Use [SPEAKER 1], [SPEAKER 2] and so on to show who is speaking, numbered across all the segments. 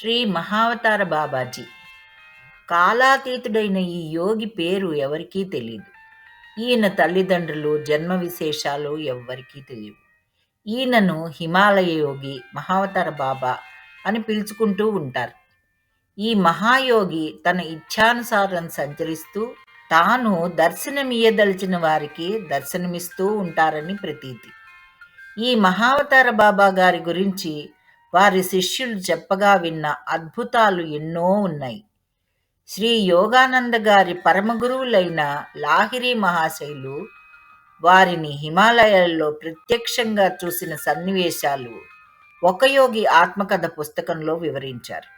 [SPEAKER 1] శ్రీ మహావతార బాబాజీ. కాలాతీతుడైన ఈ యోగి పేరు ఎవరికీ తెలియదు ఈయన తల్లిదండ్రులు జన్మ విశేషాలు ఎవ్వరికీ తెలియవు ఈయనను హిమాలయ యోగి మహావతార బాబా అని పిలుచుకుంటూ ఉంటారు. ఈ మహాయోగి తన ఇచ్ఛానుసారం సంచరిస్తూ తాను దర్శనమియ్యదలిచిన వారికి దర్శనమిస్తూ ఉంటారని ప్రతీతి. ఈ మహావతార బాబా గారి గురించి వారి శిష్యులు చెప్పగా విన్న అద్భుతాలు ఎన్నో ఉన్నాయి. శ్రీ యోగానంద గారి పరమగురువులైన లాహిరి మహాశైలు వారిని హిమాలయాల్లో ప్రత్యక్షంగా చూసిన సన్నివేశాలు ఒక యోగి ఆత్మకథ పుస్తకంలో వివరించారు.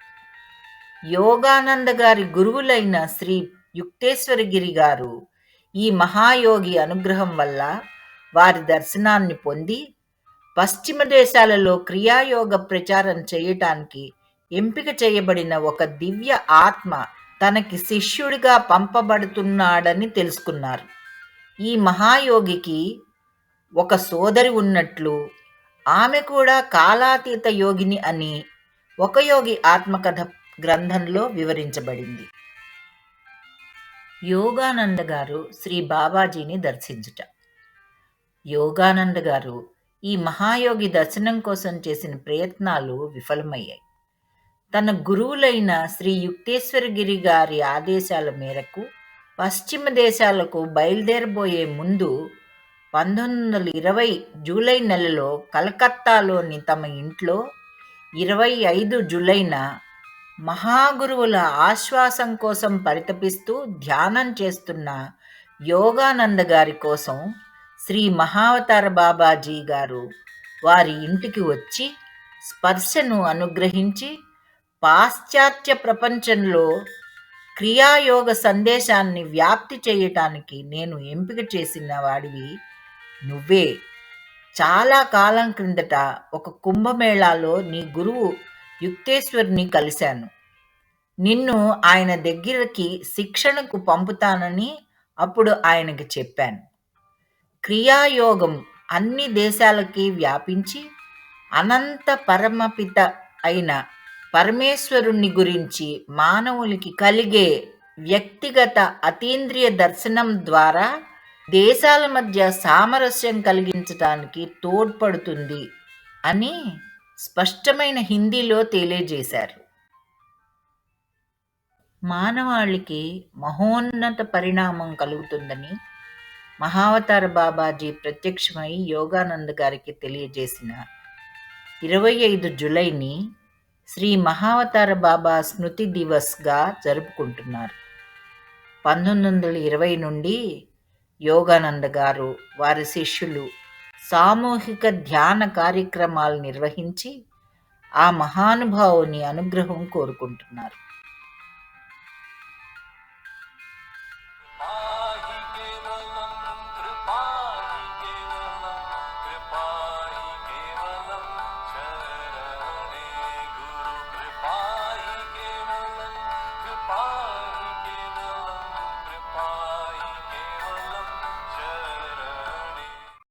[SPEAKER 1] యోగానంద గారి గురువులైన శ్రీ యుక్తేశ్వరగిరి గారు ఈ మహాయోగి అనుగ్రహం వల్ల వారి దర్శనాన్ని పొంది పశ్చిమ దేశాలలో క్రియాయోగ ప్రచారం చేయటానికి ఎంపిక చేయబడిన ఒక దివ్య ఆత్మ తనకి శిష్యుడిగా పంపబడుతున్నాడని తెలుసుకున్నారు. ఈ మహాయోగికి ఒక సోదరి ఉన్నట్లు ఆమె కూడా కాలాతీత యోగిని అని ఒక యోగి ఆత్మకథ గ్రంథంలో వివరించబడింది. యోగానంద గారు శ్రీ బాబాజీని దర్శించుట. యోగానంద గారు ఈ మహాయోగి దర్శనం కోసం చేసిన ప్రయత్నాలు విఫలమయ్యాయి. తన గురువులైన శ్రీ యుక్తేశ్వరగిరి గారి ఆదేశాల మేరకు పశ్చిమ దేశాలకు బయలుదేరబోయే ముందు పంతొమ్మిది వందల ఇరవై జూలై నెలలో కలకత్తాలోని తమ ఇంట్లో ఇరవై ఐదు జూలైన మహాగురువుల ఆశ్వాసం కోసం పరితపిస్తూ ధ్యానం చేస్తున్న యోగానంద గారి కోసం శ్రీ మహావతార బాబాజీ గారు వారి ఇంటికి వచ్చి స్పర్శను అనుగ్రహించి పాశ్చాత్య ప్రపంచంలో క్రియాయోగ సందేశాన్ని వ్యాప్తి చేయటానికి నేను ఎంపిక చేసిన వాడివి నువ్వే. చాలా కాలం క్రిందట ఒక కుంభమేళాలో నీ గురువు యుక్తేశ్వరిని కలిశాను. నిన్ను ఆయన దగ్గరికి శిక్షణకు పంపుతానని అప్పుడు ఆయనకి చెప్పాను. క్రియాయోగం అన్ని దేశాలకి వ్యాపించి అనంత పరమపిత అయిన పరమేశ్వరుణ్ణి గురించి మానవులకి కలిగే వ్యక్తిగత అతీంద్రియ దర్శనం ద్వారా దేశాల మధ్య సామరస్యం కలిగించడానికి తోడ్పడుతుంది అని స్పష్టమైన హిందీలో తెలియజేశారు. మానవాళికి మహోన్నత పరిణామం కలుగుతుందని మహావతార బాబాజీ ప్రత్యక్షమై యోగానంద్ గారికి తెలియజేసిన ఇరవై ఐదు జులైని శ్రీ మహావతార బాబా స్మృతి దివస్గా జరుపుకుంటున్నారు. పంతొమ్మిది వందల ఇరవై నుండి యోగానంద గారు వారి శిష్యులు సామూహిక ధ్యాన కార్యక్రమాలు నిర్వహించి ఆ మహానుభావుని అనుగ్రహం కోరుకుంటున్నారు.